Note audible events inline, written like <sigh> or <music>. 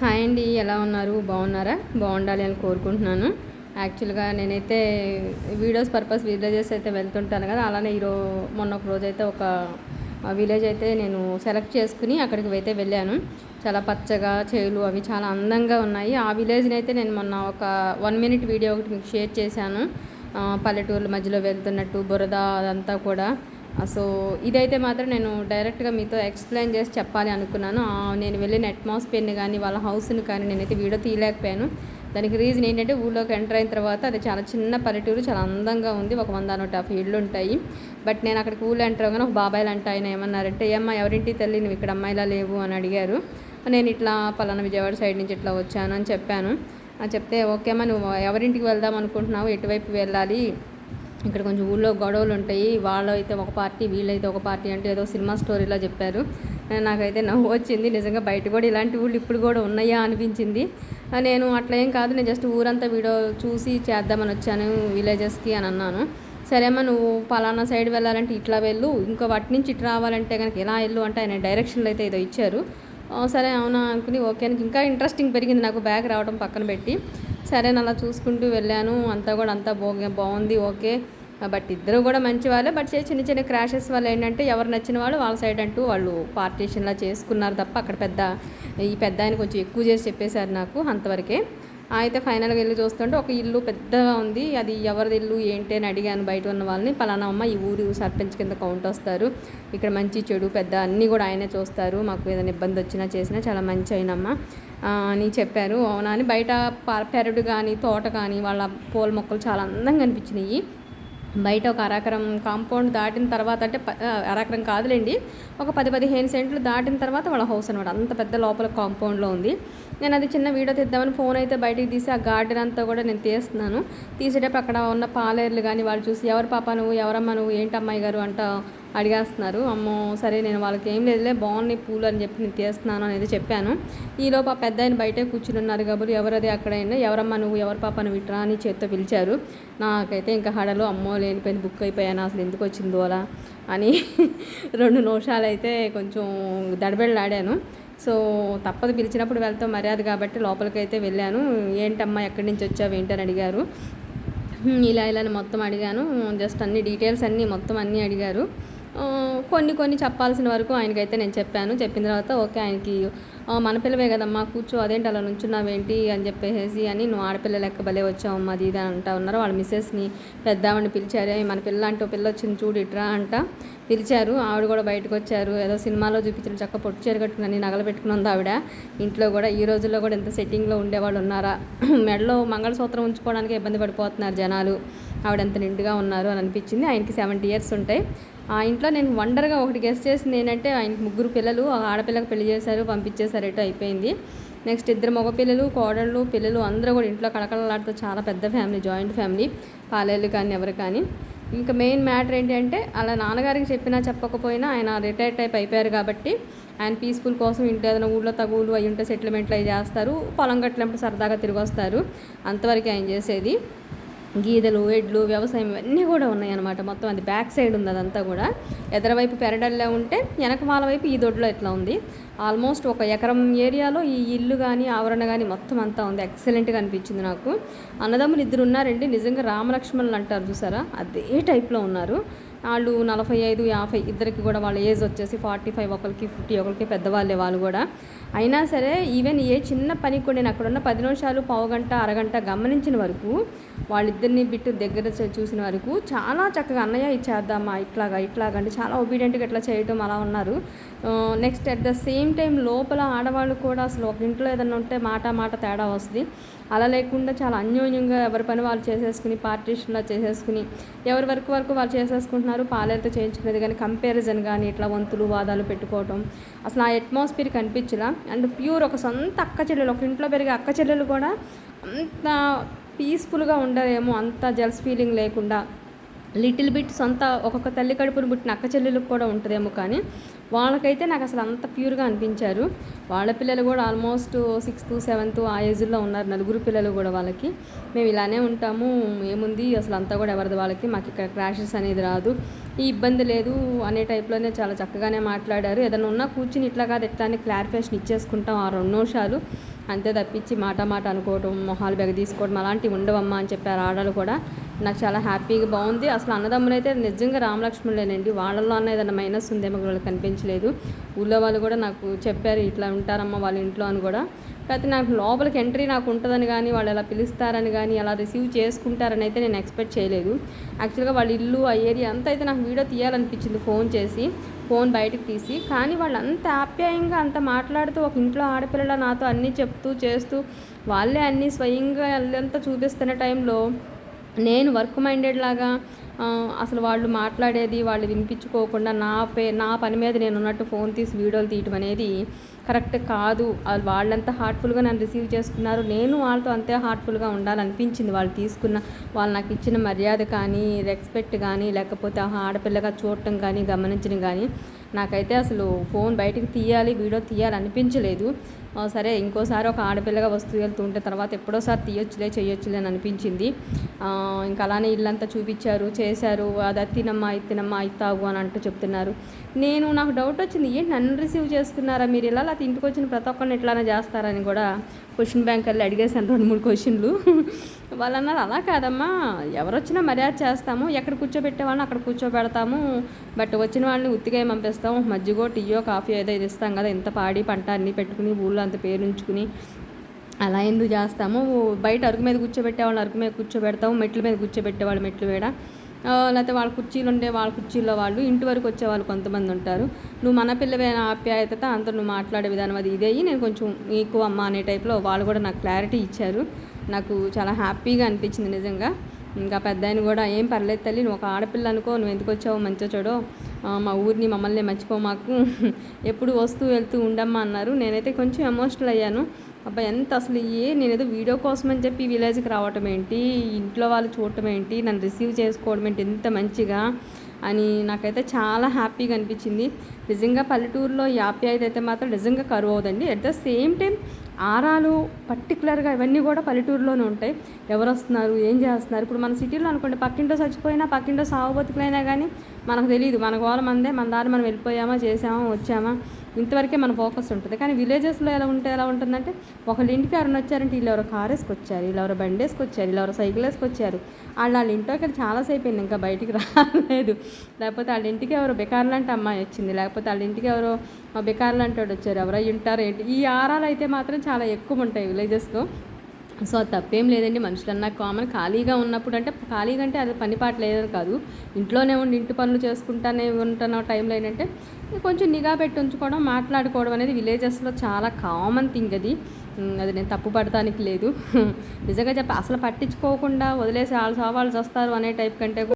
Hi అండి ఎలా ఉన్నారు? బాగున్నారా? బాగుండాలి అని కోరుకుంటున్నాను. యాక్చువల్గా నేనైతే వీడియోస్ పర్పస్ విలేజెస్ అయితే వెళ్తుంటాను కదా అలానే ఈరోజు మొన్న ఒక రోజు అయితే ఒక విలేజ్ అయితే నేను సెలెక్ట్ చేసుకుని అక్కడికి అయితే వెళ్ళాను. చాలా పచ్చగా చేలు అవి చాలా అందంగా ఉన్నాయి. ఆ విలేజ్ని అయితే నేను మొన్న ఒక వన్ మినిట్ వీడియో ఒకటి మీకు షేర్ చేశాను. పల్లెటూర్ల మధ్యలో వెళ్తున్నట్టు బురద అదంతా కూడా. సో ఇదైతే మాత్రం నేను డైరెక్ట్గా మీతో ఎక్స్ప్లెయిన్ చేసి చెప్పాలి అనుకున్నాను. నేను వెళ్ళిన అట్మాస్ఫియర్ని కానీ వాళ్ళ హౌస్ని కానీ నేనైతే వీడియో తీయలేకపోయాను. దానికి రీజన్ ఏంటంటే ఊళ్ళోకి ఎంటర్ అయిన తర్వాత అది చాలా చిన్న పల్లెటూరు చాలా అందంగా ఉంది. ఒక వంద నూట యాభై ఇళ్ళు ఉంటాయి. బట్ నేను అక్కడికి ఊళ్ళో ఎంటర్ అవ్వగానే ఒక బాబాయ్లు అంటే ఆయన ఏమన్నారంటే ఏమ్మా ఎవరింటి తల్లి? నువ్వు ఇక్కడ అమ్మాయిలా లేవు అని అడిగారు. నేను ఇట్లా పలానా విజయవాడ సైడ్ నుంచి ఇట్లా వచ్చాను అని చెప్పాను. చెప్తే ఓకే అమ్మా నువ్వు ఎవరింటికి వెళ్దాం అనుకుంటున్నావు? ఎటువైపు వెళ్ళాలి? ఇక్కడ కొంచెం ఊళ్ళో గొడవలు ఉంటాయి. వాళ్ళైతే ఒక పార్టీ వీళ్ళైతే ఒక పార్టీ అంటే ఏదో సినిమా స్టోరీలో చెప్పారు. నాకైతే నవ్వు వచ్చింది. నిజంగా బయట కూడా ఇలాంటి ఊళ్ళు ఇప్పుడు కూడా ఉన్నాయా అనిపించింది. నేను అట్లా ఏం కాదు. నేను జస్ట్ ఊరంతా వీడియో చూసి చేద్దామని వచ్చాను విలేజెస్కి అని అన్నాను. సరేమ్మా నువ్వు పలానా సైడ్ వెళ్ళాలంటే ఇట్లా వెళ్ళు. ఇంకా వాటి నుంచి ఇటు రావాలంటే కనుక ఎలా వెళ్ళు అంటే ఆయన డైరెక్షన్లు అయితే ఏదో ఇచ్చారు. సరే అవునా అనుకుని ఓకే ఇంకా ఇంట్రెస్టింగ్ పెరిగింది నాకు బ్యాగ్ రావడం పక్కన పెట్టి. సరే అలా చూసుకుంటూ వెళ్ళాను. అంతా కూడా అంతా బాగుంది. ఓకే. బట్ ఇద్దరు కూడా మంచి వాళ్ళే. బట్ చిన్న చిన్న క్రాషెస్ వల్ల ఏంటంటే ఎవరు నచ్చిన వాళ్ళు వాళ్ళ సైడ్ అంటూ వాళ్ళు పార్టీషన్లా చేసుకున్నారు తప్ప అక్కడ పెద్ద ఈ పెద్ద ఆయన కొంచెం ఎక్కువ చేసి చెప్పేశారు నాకు అంతవరకే. అయితే ఫైనల్గా వెళ్ళి చూస్తుంటే ఒక ఇల్లు పెద్దగా ఉంది. అది ఎవరిది ఇల్లు ఏంటి అని అడిగాను బయట ఉన్న వాళ్ళని. పలానా అమ్మ ఈ ఊరు సర్పంచ్ కింద కౌంట్ వస్తారు. ఇక్కడ మంచి చెడు పెద్ద అన్నీ కూడా ఆయనే చూస్తారు. మాకు ఏదైనా ఇబ్బంది వచ్చినా చేసినా చాలా మంచి అయినమ్మ అని చెప్పారు. అవునా? అని బయట పెరడు కానీ తోట కానీ వాళ్ళ పూల మొక్కలు చాలా అందంగా అనిపించినాయి బయట ఒక అరాకరం కాంపౌండ్ దాటిన తర్వాత అంటే అరాకరం కాదులేండి. ఒక పది పదిహేను సెంట్లు దాటిన తర్వాత వాళ్ళ హౌస్ అనమాట అంత పెద్ద లోపల కాంపౌండ్లో ఉంది. నేను అది చిన్న వీడియో తీద్దామని ఫోన్ అయితే బయటికి తీసి ఆ గార్డెన్ అంతా కూడా నేను తీస్తున్నాను. తీసేటప్పుడు అక్కడ ఉన్న పాలేర్లు కానీ వాళ్ళు చూసి ఎవరు పాప నువ్వు ఎవరమ్మా నువ్వు ఏంటి అమ్మాయి గారు అంట అడిగేస్తున్నారు. అమ్మో సరే నేను వాళ్ళకి ఏం లేదులే బాగున్నాయి పూలు అని చెప్పి నేను తీస్తున్నాను అనేది చెప్పాను. ఈలోపు ఆ పెద్ద ఆయన బయటే కూర్చుని ఉన్నారు కాబట్టి ఎవరది అక్కడైనా ఎవరమ్మా నువ్వు ఎవరు పాప నువ్వు ఇట్రా అని చేత్తో పిలిచారు. నాకైతే ఇంకా హడలు అమ్మో లేనిపోయింది బుక్ అయిపోయాను అసలు ఎందుకు వచ్చిందో అలా అని <laughs> రెండు నిమిషాలు అయితే కొంచెం దడబెళ్ళాడాను సో తప్పదు పిలిచినప్పుడు వెళ్తాం మర్యాద కాబట్టి లోపలికి అయితే వెళ్ళాను. ఏంటమ్మా ఎక్కడి నుంచి వచ్చావు ఏంటని అడిగారు. ఇలా ఇలా మొత్తం అడిగాను. జస్ట్ అన్ని డీటెయిల్స్ అన్నీ మొత్తం అన్నీ అడిగారు. కొన్ని కొన్ని చెప్పాల్సిన వరకు ఆయనకైతే నేను చెప్పాను. చెప్పిన తర్వాత ఓకే ఆయనకి మన పిల్లవే కదమ్మా కూర్చో అదేంటి అలా నుంచున్నావేంటి? అని చెప్పేసి అని నువ్వు ఆడపిల్ల లెక్క భలే వచ్చావమ్మా అది ఇది అని అంటా ఉన్నారు. వాళ్ళ మిస్సెస్ని పెద్దామని పిలిచారు. మన పిల్ల అంటే పిల్ల వచ్చింది చూడు ఇట్రా అంట. పిలిచారు. ఆవిడ కూడా బయటకు వచ్చారు ఏదో సినిమాలో చూపించిన చక్క పొట్టు చీర కట్టుకుని నగలు పెట్టుకుని ఉంది ఆవిడ. ఇంట్లో కూడా ఈ రోజుల్లో కూడా ఇంత సెట్టింగ్లో ఉండేవాళ్ళు ఉన్నారా? <clears throat> మెడలో మంగళసూత్రం ఉంచుకోవడానికి ఇబ్బంది పడిపోతున్నారు జనాలు. ఆవిడ ఎంత నిండుగా ఉన్నారు అని అనిపించింది. ఆయనకి సెవెంటీ ఇయర్స్ ఉంటాయి. ఆ ఇంట్లో నేను వండర్గా ఒకటి గెస్ట్ చేసింది ఏంటంటే ఆయనకి ముగ్గురు పిల్లలు ఆడపిల్లకి పెళ్ళి చేశారు పంపించేశారు ఎటు అయిపోయింది. నెక్స్ట్ ఇద్దరు మగపిల్లలు కోడళ్ళు పిల్లలు అందరూ కూడా ఇంట్లో కళకళలాడుతూ చాలా పెద్ద ఫ్యామిలీ జాయింట్ ఫ్యామిలీ పాలేళ్ళు కానీ ఎవరు కానీ. ఇంకా మెయిన్ మ్యాటర్ ఏంటంటే అలా నాన్నగారికి చెప్పినా చెప్పకపోయినా ఆయన రిటైర్ టైప్ అయిపోయారు కాబట్టి ఆయన పీస్ఫుల్ కోసం ఇంట్లో ఏదైనా ఊళ్ళో తగులు అయ్యి ఉంటే సెటిల్మెంట్లు అవి చేస్తారు పొలం గట్టినప్పుడు సరదాగా తిరిగి వస్తారు. అంతవరకు ఆయన చేసేది. గీదలు ఎడ్లు వ్యవసాయం ఇవన్నీ కూడా ఉన్నాయన్నమాట మొత్తం అది బ్యాక్ సైడ్ ఉంది అదంతా కూడా. ఎదరవైపు పెరడల్లో ఉంటే వెనక మాల వైపు ఈ దొడ్లో ఇట్లా ఉంది? ఆల్మోస్ట్ ఒక ఎకరం ఏరియాలో ఈ ఇల్లు కానీ ఆవరణ కానీ మొత్తం అంతా ఉంది. ఎక్సలెంట్గా అనిపించింది నాకు. అన్నదమ్ములు ఇద్దరు ఉన్నారండి. నిజంగా రామలక్ష్మణులు అంటారు చూసారా? అదే టైప్లో ఉన్నారు. వాళ్ళు నలభై ఐదు యాభై ఇద్దరికి కూడా వాళ్ళ ఏజ్ వచ్చేసి ఫార్టీ ఫైవ్ ఒకరికి ఫిఫ్టీ ఒకరికి పెద్దవాళ్ళే వాళ్ళు కూడా. అయినా సరే ఈవెన్ ఏ చిన్న పని కూడా నేను అక్కడ ఉన్న పది నిమిషాలు పావుగంట అరగంట గమనించిన వరకు వాళ్ళిద్దరిని బిట్టు దగ్గర చూసిన వరకు చాలా చక్కగా అన్నయ్య ఇచ్చేద్దామా ఇట్లాగా ఇట్లాగా అంటే చాలా ఒబీడియంట్గా ఇట్లా చేయటం అలా ఉన్నారు. Next at the same time లోపల ఆడవాళ్ళు కూడా అసలు ఒక ఇంట్లో ఏదైనా ఉంటే మాట మాట తేడా వస్తుంది. అలా లేకుండా చాలా అన్యోన్యంగా ఎవరి పని వాళ్ళు చేసేసుకుని పార్టీషన్లా చేసేసుకుని ఎవరి వరకు వరకు వాళ్ళు చేసేసుకుంటున్నారు పాలేరుతో చేయించుకునేది కానీ కంపారిజన్ కానీ ఇట్లా వంతులు వాదాలు పెట్టుకోవటం. అసలు ఆ అట్మాస్ఫియర్ కనిపించలా అండ్ ప్యూర్ ఒక సొంత అక్క చెల్లెలు ఒక ఇంట్లో పెరిగే అక్క చెల్లెలు కూడా అంత పీస్ఫుల్గా ఉండరేమో అంత జెల్స్ ఫీలింగ్ లేకుండా. లిటిల్ బిట్ సొంత ఒక్కొక్క తల్లి కడుపును పుట్టిన అక్క చెల్లెలకు కూడా ఉంటుందేమో కానీ వాళ్ళకైతే నాకు అసలు అంత ప్యూర్గా అనిపించారు. వాళ్ళ పిల్లలు కూడా ఆల్మోస్ట్ సిక్స్త్ సెవెంత్ ఆ ఏజ్లో ఉన్నారు. నలుగురు పిల్లలు కూడా వాళ్ళకి. మేము ఇలానే ఉంటాము. ఏముంది? అసలు అంతా కూడా ఎవరిది వాళ్ళకి? మాకు ఇక్కడ క్రాషెస్ అనేది రాదు. ఈ ఇబ్బంది లేదు అనే టైప్లోనే చాలా చక్కగానే మాట్లాడారు. ఏదైనా ఉన్నా కూర్చుని ఇట్లా కాదు ఎట్లా అని క్లారిఫికేషన్ ఇచ్చేసుకుంటాం ఆ రెండు నిమిషాలు. అంతే తప్పించి మాట మాట అనుకోవటం మొహాలు బెగ తీసుకోవడం అలాంటివి ఉండవమ్మా అని చెప్పారు ఆడలు కూడా. నాకు చాలా హ్యాపీగా బాగుంది. అసలు అన్నదమ్ములు అయితే నిజంగా రామలక్ష్మణులేనండి. వాళ్ళల్లో అన్న ఏదైనా మైనస్ ఉందేమో వాళ్ళకి కనిపించలేదు ఊళ్ళో వాళ్ళు కూడా నాకు చెప్పారు ఇట్లా ఉంటారమ్మా వాళ్ళ ఇంట్లో అని కూడా. కాకపోతే నాకు లోపలికి ఎంట్రీ నాకు ఉంటుందని కానీ వాళ్ళు ఎలా పిలుస్తారని కానీ అలా రిసీవ్ చేసుకుంటారని అయితే నేను ఎక్స్పెక్ట్ చేయలేదు. యాక్చువల్గా వాళ్ళ ఇల్లు ఆ ఏరియా అంతా అయితే నాకు వీడియో తీయాలనిపించింది ఫోన్ చేసి ఫోన్ బయటకు తీసి. కానీ వాళ్ళు అంత ఆప్యాయంగా అంత మాట్లాడుతూ ఒక ఇంట్లో ఆడపిల్లల నాతో అన్నీ చెప్తూ చేస్తూ వాళ్ళే అన్నీ స్వయంగా అల్లంతా చూపిస్తున్న టైంలో నేను వర్క్ మైండెడ్ లాగా అసలు వాళ్ళు మాట్లాడేది వాళ్ళు వినిపించుకోకుండా నా పే నా పని మీద నేను ఉన్నట్టు ఫోన్ తీసి వీడియోలు తీయటం అనేది కరెక్ట్ కాదు. వాళ్ళంతా హార్ట్ఫుల్గా నన్ను రిసీవ్ చేసుకున్నారు. నేను వాళ్ళతో అంతే హార్ట్ఫుల్గా ఉండాలనిపించింది. వాళ్ళు తీసుకున్న వాళ్ళు నాకు ఇచ్చిన మర్యాద కానీ రెస్పెక్ట్ కానీ లేకపోతే ఆ ఆడపిల్లగా చూడటం కానీ గమనించడం కానీ నాకైతే అసలు ఫోన్ బయటికి తీయాలి వీడియో తీయాలి అనిపించలేదు సరే ఇంకోసారి ఒక ఆడపిల్లగా వస్తూ వెళ్తుంటే తర్వాత ఎప్పుడోసారి తీయొచ్చులే చేయొచ్చులే అని అనిపించింది. ఇంకా అలానే ఇల్లంతా చూపించారు చేశారు. అది అది తినమ్మా ఇది తినమ్మా ఇది తాగు అని అంటూ చెప్తున్నారు. నేను నాకు డౌట్ వచ్చింది ఏంటి నన్ను రిసీవ్ చేసుకున్నారా? మీరు ఇలా లేకపోతే ఇంటికి వచ్చిన ప్రతి ఒక్కరిని ఎట్లానే చేస్తారని కూడా క్వశ్చన్ బ్యాంక్ వెళ్ళి అడిగేసాను రెండు మూడు క్వశ్చన్లు. వాళ్ళు అన్నారు అలా కాదమ్మా ఎవరు వచ్చినా మర్యాద చేస్తాము ఎక్కడ కూర్చోబెట్టే వాళ్ళని అక్కడ కూర్చోబెడతాము బట్ వచ్చిన వాళ్ళని ఉత్తిగా పంపిస్తాము మజ్జిగో టీయో కాఫీ ఏదో ఇది ఇస్తాం కదా ఇంత పాడి పంట అన్నీ పెట్టుకుని ఊళ్ళో అంత పేరు ఉంచుకుని అలా ఎందుకు చేస్తాము? బయట అరుగు మీద కూర్చోబెట్టే వాళ్ళని అరుగు మీద కూర్చోబెడతాము మెట్ల మీద కూర్చోబెట్టే వాళ్ళు మెట్లు వేడ లేకపోతే వాళ్ళ కుర్చీలు ఉండే వాళ్ళ కుర్చీల్లో వాళ్ళు ఇంటి వరకు వచ్చే వాళ్ళు కొంతమంది ఉంటారు. నువ్వు మన పిల్లవైన ఆప్యాయత అంత నువ్వు మాట్లాడే విధానం అది ఇదే నేను కొంచెం ఎక్కువ అమ్మ అనే టైప్లో వాళ్ళు కూడా నాకు క్లారిటీ ఇచ్చారు. నాకు చాలా హ్యాపీగా అనిపించింది నిజంగా. ఇంకా పెద్ద ఆయన కూడా ఏం పర్లేదు తల్లి నువ్వు ఒక ఆడపిల్ల అనుకో నువ్వు ఎందుకు వచ్చావు మంచిగా చూడో మా ఊరిని మమ్మల్ని మర్చిపో మాకు ఎప్పుడు వస్తూ వెళ్తూ ఉండమ్మా అన్నారు. నేనైతే కొంచెం ఎమోషనల్ అయ్యాను. అబ్బా ఎంత అసలు ఏ నేను ఏదో వీడియో కోసం అని చెప్పి విలేజ్కి రావటం ఏంటి? ఇంట్లో వాళ్ళు చూడటం ఏంటి? నన్ను రిసీవ్ చేసుకోవడం ఏంటి? ఎంత మంచిగా అని నాకైతే చాలా హ్యాపీగా అనిపించింది. నిజంగా పల్లెటూరులో ఈ ఆప్యాయత అయితే మాత్రం నిజంగా కరువు అవుదండి అట్ ద సేమ్ టైం ఆరాలు పర్టికులర్గా ఇవన్నీ కూడా పల్లెటూరులోనే ఉంటాయి. ఎవరు వస్తున్నారు? ఏం చేస్తున్నారు? ఇప్పుడు మన సిటీలో అనుకోండి పక్కింటో చచ్చిపోయినా పక్కింటో సాగు బతుకులైనా కానీ మనకు తెలియదు మన గోల మందే మన దారి మనం వెళ్ళిపోయామా చేసామా వచ్చామా? ఇంతవరకే మన ఫోకస్ ఉంటుంది. కానీ విలేజెస్లో ఎలా ఉంటే ఎలా ఉంటుందంటే ఒకళ్ళ ఇంటికి ఎవరైనా వచ్చారంటే వీళ్ళు ఎవరో కార్ వేసుకొచ్చారు వీళ్ళు ఎవరో బండి వేసుకొచ్చారు వీళ్ళు ఎవరో సైకిల్ వేసుకొచ్చారు. వాళ్ళు వాళ్ళ ఇంట్లోకి చాలాసేపు అయింది. ఇంకా బయటికి రాలేదు. లేకపోతే వాళ్ళ ఇంటికి ఎవరో బెకార్ లాంటి అమ్మాయి వచ్చింది. లేకపోతే వాళ్ళ ఇంటికి ఎవరో బెకార్ లాంటి వాడు వచ్చారు. ఎవరో ఉంటారు ఏంటి? ఈ ఆరాలు అయితే మాత్రం చాలా ఎక్కువ ఉంటాయి విలేజెస్లో. సో అది తప్పేం లేదండి. మనుషులన్నా కామన్ ఖాళీగా ఉన్నప్పుడు అంటే ఖాళీగా అంటే అది పని పాట లేదని కాదు. ఇంట్లోనే ఉండి ఇంటి పనులు చేసుకుంటానే ఉంటున్న టైంలో ఏంటంటే కొంచెం నిఘా పెట్టి ఉంచుకోవడం మాట్లాడుకోవడం అనేది విలేజెస్లో చాలా కామన్ థింగ్ అది. అది నేను తప్పు పడటానికి లేదు. <laughs> నిజంగా చెప్పి అసలు పట్టించుకోకుండా వదిలేసి వాళ్ళు సవాళ్ళు వస్తారు అనే టైప్ కంటే